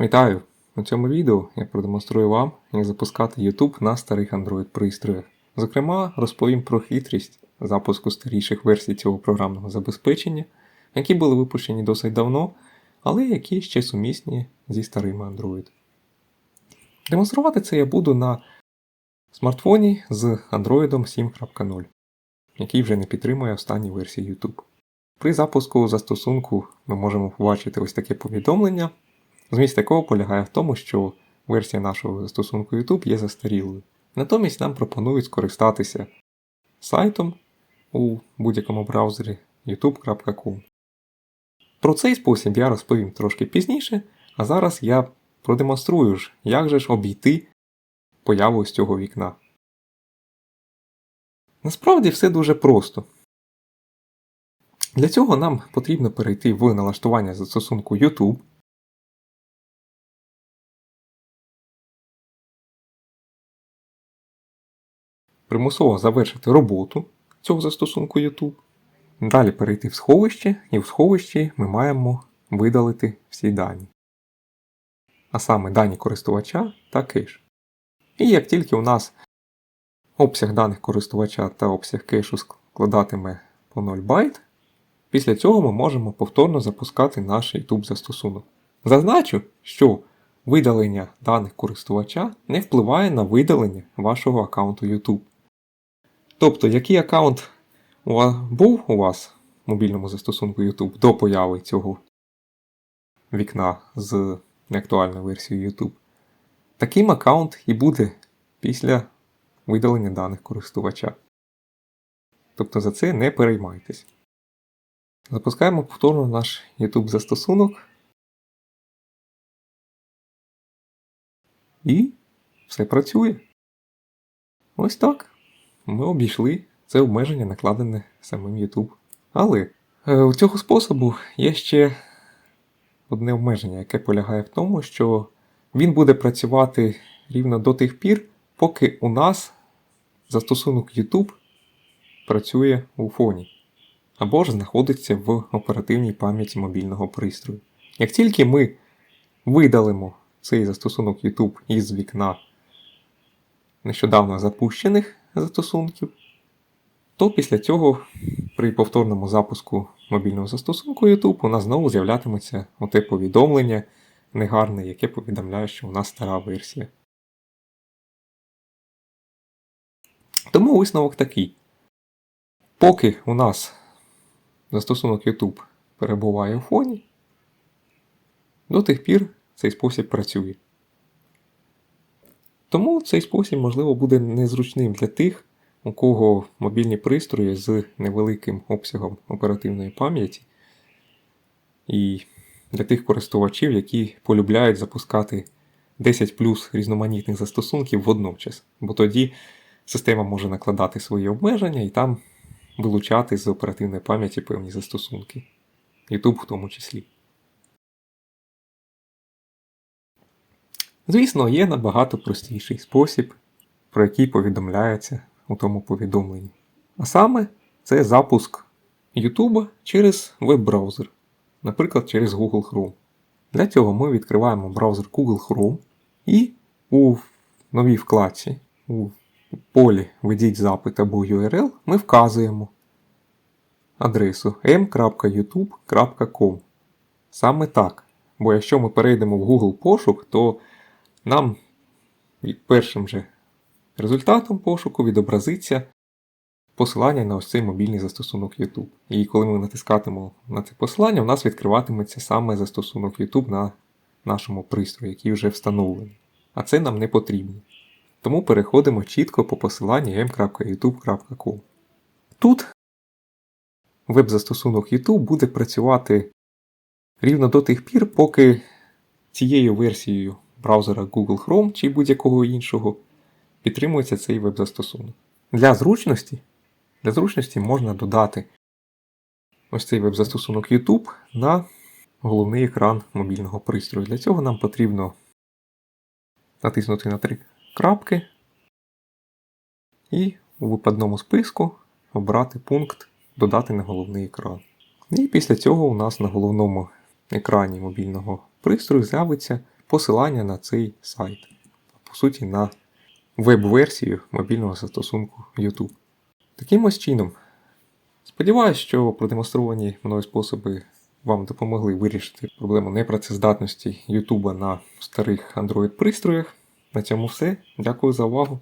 Вітаю! У цьому відео я продемонструю вам, як запускати YouTube на старих Android пристроях. Зокрема, розповім про хитрість запуску старіших версій цього програмного забезпечення, які були випущені досить давно, але які ще сумісні зі старими Android. Демонструвати це я буду на смартфоні з Android 7.0, який вже не підтримує останні версії YouTube. При запуску застосунку ми можемо побачити ось таке повідомлення, зміст якого полягає в тому, що версія нашого застосунку YouTube є застарілою. Натомість нам пропонують скористатися сайтом у будь-якому браузері youtube.com. Про цей спосіб я розповім трошки пізніше, а зараз я продемонструю ж, як же ж обійти появу з цього вікна. Насправді все дуже просто. Для цього нам потрібно перейти в налаштування застосунку YouTube. Примусово завершити роботу цього застосунку YouTube. Далі перейти в сховище, і в сховищі ми маємо видалити всі дані. А саме дані користувача та кеш. І як тільки у нас обсяг даних користувача та обсяг кешу складатиме по 0 байт, Після цього ми можемо повторно запускати наш YouTube застосунок. Зазначу, що видалення даних користувача не впливає на видалення вашого аккаунту YouTube. Тобто, який аккаунт був у вас в мобільному застосунку YouTube до появи цього вікна з неактуальною версією YouTube, таким аккаунт і буде після видалення даних користувача. Тобто за це не переймайтесь. Запускаємо повторно наш YouTube застосунок. І все працює. Ось так. Ми обійшли це обмеження, накладене самим YouTube. Але е, у цього способу є ще одне обмеження, яке полягає в тому, що він буде працювати рівно до тих пір, поки у нас застосунок YouTube працює у фоні або ж знаходиться в оперативній пам'яті мобільного пристрою. Як тільки ми видалимо цей застосунок YouTube із вікна нещодавно запущених застосунків, то після цього при повторному запуску мобільного застосунку YouTube у нас знову з'являтиметься оте повідомлення негарне, яке повідомляє, що у нас стара версія. Тому висновок такий. Поки у нас застосунок YouTube перебуває у фоні, до тих пір цей спосіб працює. Тому цей спосіб, можливо, буде незручним для тих, у кого мобільні пристрої з невеликим обсягом оперативної пам'яті, і для тих користувачів, які полюбляють запускати 10 плюс різноманітних застосунків водночас, бо тоді система може накладати свої обмеження і там вилучати з оперативної пам'яті певні застосунки. YouTube в тому числі. Звісно, є набагато простіший спосіб, про який повідомляється у тому повідомленні. А саме це запуск YouTube через веб-браузер, наприклад, через Google Chrome. Для цього ми відкриваємо браузер Google Chrome і у новій вкладці у полі Введіть запит або URL ми вказуємо адресу m.youtube.com. Саме так. Бо якщо ми перейдемо в Google пошук, то нам першим же результатом пошуку відобразиться посилання на ось цей мобільний застосунок YouTube. І коли ми натискатимемо на це посилання, у нас відкриватиметься саме застосунок YouTube на нашому пристрої, який вже встановлений. А це нам не потрібно. Тому переходимо чітко по посиланню m.youtube.com. Тут веб-застосунок YouTube буде працювати рівно до тих пір, поки цією версією браузера Google Chrome чи будь-якого іншого підтримується цей веб-застосунок. Для зручності для зручності можна додати ось цей веб-застосунок YouTube на головний екран мобільного пристрою. Для цього нам потрібно натиснути на три крапки і у випадному списку обрати пункт Додати на головний екран. І після цього у нас на головному екрані мобільного пристрою з'явиться посилання на цей сайт. По суті, на веб-версію мобільного застосунку YouTube. Таким ось чином, сподіваюсь, що продемонстровані мною способи вам допомогли вирішити проблему непрацездатності YouTube на старих Android-пристроях. На цьому все. Дякую за увагу.